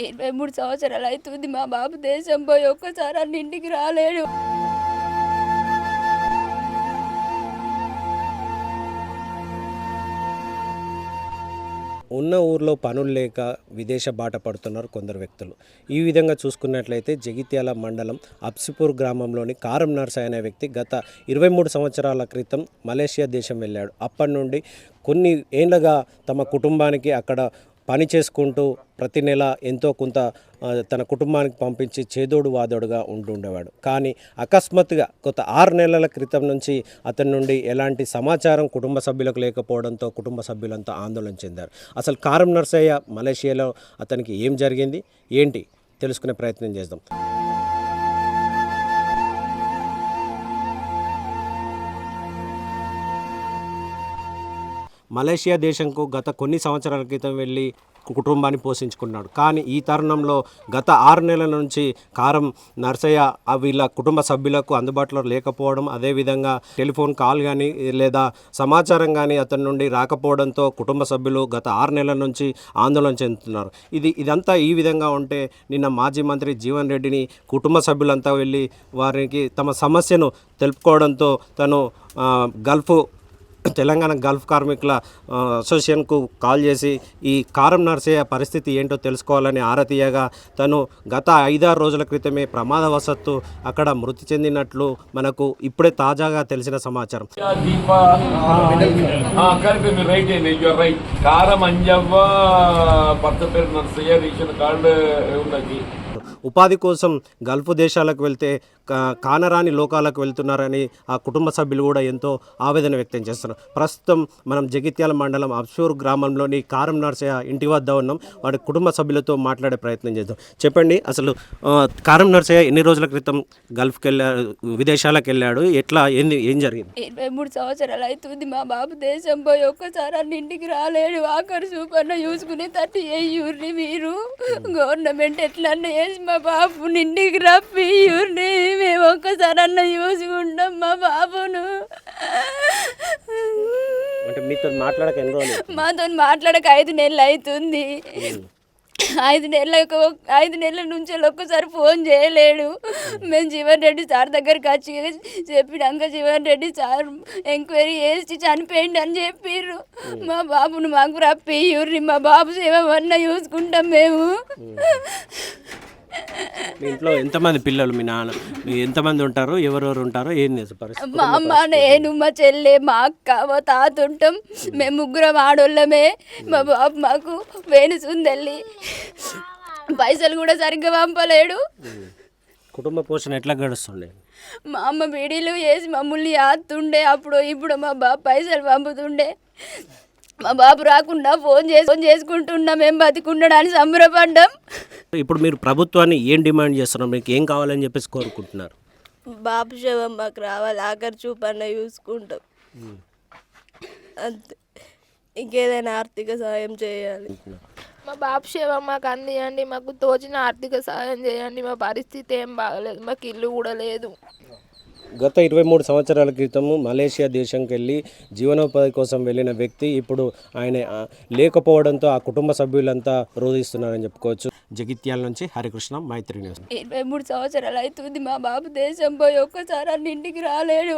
ఇరవై మూడు సంవత్సరాలు అవుతుంది. మా బాబు దేశం పోయి ఒక్కసారి అన్ని ఇంటికి రాలేడు. ఉన్న ఊర్లో పనులు లేక విదేశ బాట పడుతున్నారు కొందరు వ్యక్తులు. ఈ విధంగా చూసుకున్నట్లయితే జగిత్యాల మండలం అప్సిపూర్ గ్రామంలోని కారం నర్సయ్య అనే వ్యక్తి గత ఇరవై మూడు సంవత్సరాల క్రితం మలేషియా దేశం వెళ్ళాడు. అప్పటి నుండి కొన్ని ఏళ్ళగా తమ కుటుంబానికి అక్కడ పని చేసుకుంటూ ప్రతి నెల ఎంతో కొంత తన కుటుంబానికి పంపించి చేదోడు వాదోడుగా ఉంటుండేవాడు కానీ అకస్మాత్తుగా కొత్త ఆరు నెలల క్రితం నుంచి అతని నుండి ఎలాంటి సమాచారం కుటుంబ సభ్యులకు లేకపోవడంతో కుటుంబ సభ్యులంతా ఆందోళన చెందారు. అసలు కారం నర్సయ్య మలేషియాలో అతనికి ఏం జరిగింది? ఏంటి? తెలుసుకునే ప్రయత్నం చేద్దాం. మలేషియా దేశంకు గత కొన్ని సంవత్సరాల క్రితం వెళ్ళి కుటుంబాన్ని పోషించుకున్నాడు. కానీ ఈ తరుణంలో గత ఆరు నెలల నుంచి కారం నర్సయ్య వీళ్ళ కుటుంబ సభ్యులకు అందుబాటులో లేకపోవడం అదేవిధంగా టెలిఫోన్ కాల్ కానీ లేదా సమాచారం కానీ అతని నుండి రాకపోవడంతో కుటుంబ సభ్యులు గత ఆరు నెలల నుంచి ఆందోళన చెందుతున్నారు. ఇది ఇదంతా ఈ విధంగా ఉంటే నిన్న మాజీ మంత్రి జీవన్ రెడ్డిని కుటుంబ సభ్యులంతా వెళ్ళి వారికి తమ సమస్యను తెలుపుకోవడంతో తను గల్ఫ్ తెలంగాణ గల్ఫ్ కార్మికుల అసోసియేషన్కు కాల్ చేసి ఈ కారం నర్సయ్య పరిస్థితి ఏంటో తెలుసుకోవాలని ఆరా తీయగా తను గత ఐదారు రోజుల క్రితమే ప్రమాదవశత్తు అక్కడ మృతి చెందినట్లు మనకు ఇప్పుడే తాజాగా తెలిసిన సమాచారం. దీప. కలిపి మీరు రైట్ అండి యూఆర్ రైట్ కారం అంజవ్వ భర్త పేరు నర్సయ్య రేషన్ కార్డు ఉన్నది ఉపాధి కోసం గల్ఫ్ దేశాలకు వెళ్తే కానరాని లోకాలకు వెళ్తున్నారని ఆ కుటుంబ సభ్యులు కూడా ఎంతో ఆవేదన వ్యక్తం చేస్తున్నారు. ప్రస్తుతం మనం జగిత్యాల మండలం అప్సూర్ గ్రామంలోని కారం నర్సయ్య ఇంటి వద్ద ఉన్నాం. వాడి కుటుంబ సభ్యులతో మాట్లాడే ప్రయత్నం చేద్దాం. చెప్పండి అసలు కారం నర్సయ్య ఎన్ని రోజుల క్రితం గల్ఫ్కి వెళ్ళాడు విదేశాలకు వెళ్ళాడు ఎట్లా ఏంది ఏం జరిగింది? ఇరవై మూడు సంవత్సరాలు అవుతుంది మా బాబు దేశం పోయి ఒక్కసారి అన్న ఇంటికి రాలేడు. ఆఖరి చూపన్న చూసుకుని తట్టి వేయూర్ని మీరు? గవర్నమెంట్ ఎట్లన్నా చేసి మా బాబు ఇంటికి రప్పి యూర్ని మేము ఒక్కసారి అన్న చూసుకుంటాం మా బాబును. అంటే మీతో మాట్లాడక ఎన్ని రోజులు మాతో మాట్లాడక ఐదు నెలలు అవుతుంది. ఐదు నెలలకు ఐదు నెలల నుంచి ఒక్కసారి ఫోన్ చేయలేడు. మేము జీవన్ రెడ్డి సార్ దగ్గరికి వచ్చి చెప్పినాక జీవన్ రెడ్డి సార్ ఎంక్వైరీ చేసి చనిపోయింది అని చెప్పిర్రు. మా బాబును మాకు రప్పియ్యుర్రి మా బాబు సేవ చూసుకుంటాం మేము. మీ ఇంట్లో ఎంతమంది పిల్లలు? మీ నాన్న మీ ఎంతమంది ఉంటారు? ఎవరెవరు ఉంటారో? అసలు పరిస్థితి మా అమ్మ నేను మా చెల్లె మా అక్క మా తాత ఉంటాం. మేము ముగ్గురం ఆడోళ్ళమే. మా బాబు మాకు వేణుసుందల్లి పైసలు కూడా సరిగ్గా పంపలేడు. కుటుంబ పోషణ ఎట్లా గడుస్తుండే? మా అమ్మ బీడీలు వేసి మమ్మల్ని ఆతుండే అప్పుడు ఇప్పుడు మా బాబు పైసలు పంపుతుండే. మా బాబు రాకుండా ఫోన్ చేసి ఫోన్ చేసుకుంటున్నాం మేము బతికుండడానికి సంబరపడ్డాం. ఇప్పుడు మీరు ప్రభుత్వాన్ని ఏం డిమాండ్ చేస్తున్నారు? మీకు ఏం కావాలని చెప్పేసి కోరుకుంటున్నారు? బాబు శవం మాకు రావాలి ఆఖరి చూపన్న చూసుకుంటాం. అంతే. ఇంకేదైనా ఆర్థిక సాయం చేయాలి. మా బాబు సేవ మాకు అందియండి మాకు తోచిన ఆర్థిక సహాయం చేయండి మా పరిస్థితి ఏం బాగలేదు మాకు ఇల్లు కూడా లేదు. గత ఇరవై మూడు సంవత్సరాల క్రితం మలేషియా దేశంకి వెళ్ళి జీవనోపాధి కోసం వెళ్ళిన వ్యక్తి ఇప్పుడు ఆయన లేకపోవడంతో ఆ కుటుంబ సభ్యులంతా రోధిస్తున్నారని చెప్పుకోవచ్చు. జగిత్యాల నుంచి హరికృష్ణ మైత్రి న్యూస్. ఇరవై మూడు సంవత్సరాలు అవుతుంది మా బాబు దేశం పోయి ఒక్కసారి అన్న ఇంటికి రాలేడు.